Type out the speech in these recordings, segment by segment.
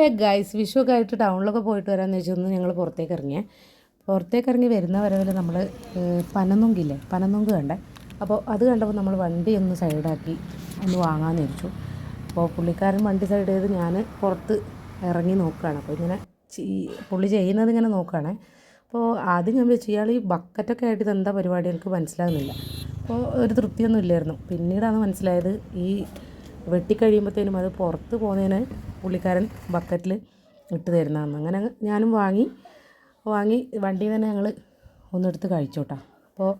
ഏ ഗൈസ് വിഷുവൊക്കെ ആയിട്ട് ടൗണിലൊക്കെ പോയിട്ട് വരാമെന്ന് വെച്ചൊന്ന് ഞങ്ങൾ പുറത്തേക്ക് ഇറങ്ങിയേ പുറത്തേക്ക് ഇറങ്ങി വരുന്ന വരവിൽ നമ്മൾ പനന്നുങ്കില്ലേ പനന്നുങ്ക് കണ്ടേ. അപ്പോൾ അത് കണ്ടപ്പോൾ നമ്മൾ വണ്ടി ഒന്ന് സൈഡാക്കി ഒന്ന് വാങ്ങാമെന്ന് വെച്ചു അപ്പോൾ പുള്ളിക്കാരൻ വണ്ടി സൈഡ് ചെയ്ത് ഞാൻ പുറത്ത് ഇറങ്ങി നോക്കുകയാണ് അപ്പോൾ ഇങ്ങനെ പുള്ളി ചെയ്യുന്നത് ഇങ്ങനെ നോക്കുകയാണേ അപ്പോൾ ആദ്യം ഞാൻ വെച്ച് ഇയാൾ ഈ ബക്കറ്റൊക്കെ ആയിട്ട് ഇതെന്താ പരിപാടി? എനിക്ക് മനസ്സിലാകുന്നില്ല അപ്പോൾ ഒരു തൃപ്തിയൊന്നും ഇല്ലായിരുന്നു. പിന്നീടാണ് മനസ്സിലായത് ഈ വെട്ടിക്കഴിയുമ്പോഴത്തേനും അത് പുറത്ത് പോകുന്നതിന് പുള്ളിക്കാരൻ ബക്കറ്റിൽ ഇട്ട് തരുന്നതാണ്. അങ്ങനെ ഞാനും വാങ്ങി. വാങ്ങി വണ്ടി തന്നെ ഞങ്ങൾ ഒന്നെടുത്ത് കഴിച്ചോട്ടാ. അപ്പോൾ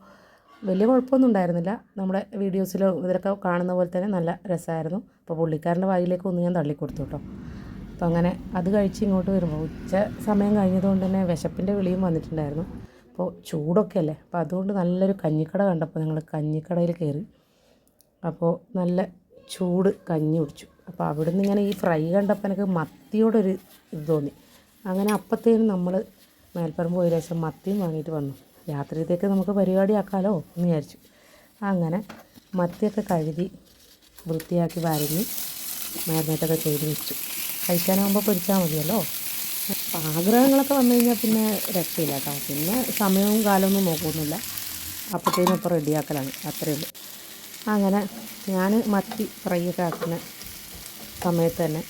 വലിയ കുഴപ്പമൊന്നും ഉണ്ടായിരുന്നില്ല. നമ്മുടെ വീഡിയോസിലോ ഇതിലൊക്കെ കാണുന്ന പോലെ തന്നെ നല്ല രസമായിരുന്നു. അപ്പോൾ പുള്ളിക്കാരന്റെ വായിലേക്ക് ഒന്ന് ഞാൻ തള്ളിക്കൊടുത്തു കേട്ടോ അപ്പോൾ അങ്ങനെ അത് കഴിച്ച് ഇങ്ങോട്ട് വരുമ്പോൾ ഉച്ച സമയം കഴിഞ്ഞതുകൊണ്ട് തന്നെ വിശപ്പിന്റെ വിളിയും വന്നിട്ടുണ്ടായിരുന്നു. അപ്പോൾ ചൂടൊക്കെ അല്ലേ? അപ്പോൾ അതുകൊണ്ട് നല്ലൊരു കഞ്ഞിക്കട കണ്ടപ്പോൾ ഞങ്ങൾ കഞ്ഞിക്കടയിൽ കയറി. അപ്പോൾ നല്ല ചൂട് കഞ്ഞി കുടിച്ചു. അപ്പോൾ അവിടെ നിന്ന് ഇങ്ങനെ ഈ ഫ്രൈ കണ്ടപ്പോൾ എനിക്ക് മത്തിയോടൊരു ഇത് തോന്നി. അങ്ങനെ അപ്പത്തേനും നമ്മൾ മേൽപ്പറമ്പ് പോയ ശേഷം മത്തിയും വാങ്ങിയിട്ട് വന്നു. രാത്രിയത്തേക്ക് നമുക്ക് പരിപാടിയാക്കാമല്ലോ എന്ന് വിചാരിച്ചു. അങ്ങനെ മത്തിയൊക്കെ കഴുകി വൃത്തിയാക്കി വരഞ്ഞ് മാരിനേറ്റൊക്കെ ചെയ്ത് വെച്ചു. കഴിക്കാനാകുമ്പോൾ പൊരിച്ചാൽ മതിയല്ലോ. ആഗ്രഹങ്ങളൊക്കെ വന്നു കഴിഞ്ഞാൽ പിന്നെ രക്ഷയില്ല കേട്ടോ. പിന്നെ സമയവും കാലമൊന്നും നോക്കുന്നില്ല. അപ്പോഴത്തേനും ഇപ്പോൾ റെഡിയാക്കലാണ് അത്രയേ ഉള്ളൂ. അങ്ങനെ ഞാൻ മത്തി ഫ്രൈ ഒക്കെ ആക്കുന്ന സമയത്ത് തന്നെ.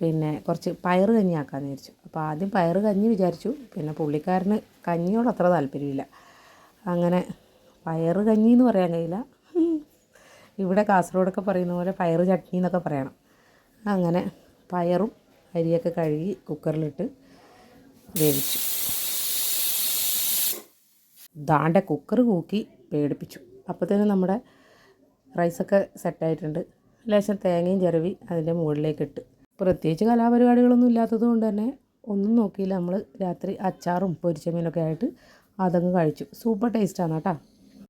പിന്നെ കുറച്ച് പയർ കഞ്ഞി ആക്കാമെന്ന് വിചാരിച്ചു. അപ്പോൾ ആദ്യം പയർ കഞ്ഞി വിചാരിച്ചു. പിന്നെ പുള്ളിക്കാരന് കഞ്ഞിയോട് അത്ര താല്പര്യമില്ല. അങ്ങനെ പയർ കഞ്ഞി എന്ന് പറയാൻ കഴിയില്ല. ഇവിടെ കാസർഗോഡൊക്കെ പറയുന്ന പോലെ പയർ ചട്നി എന്നൊക്കെ പറയണം. അങ്ങനെ പയറും അരിയൊക്കെ കഴുകി കുക്കറിലിട്ട് വേവിച്ചു. ദാണ്ട കുക്കർ കൂക്കി പേടിപ്പിച്ചു. അപ്പോഴത്തേനും നമ്മുടെ റൈസൊക്കെ സെറ്റായിട്ടുണ്ട്. ലേശം തേങ്ങയും ചിരവി അതിന്റെ മുകളിലേക്ക് ഇട്ട്. പ്രത്യേകിച്ച് കലാപരിപാടികളൊന്നും ഇല്ലാത്തത് കൊണ്ട് തന്നെ ഒന്നും നോക്കിയില്ല. നമ്മൾ രാത്രി അച്ചാറും പൊരിച്ചമീനൊക്കെ ആയിട്ട് അതങ്ങ് കഴിച്ചു. സൂപ്പർ ടേസ്റ്റാണ് കേട്ടോ.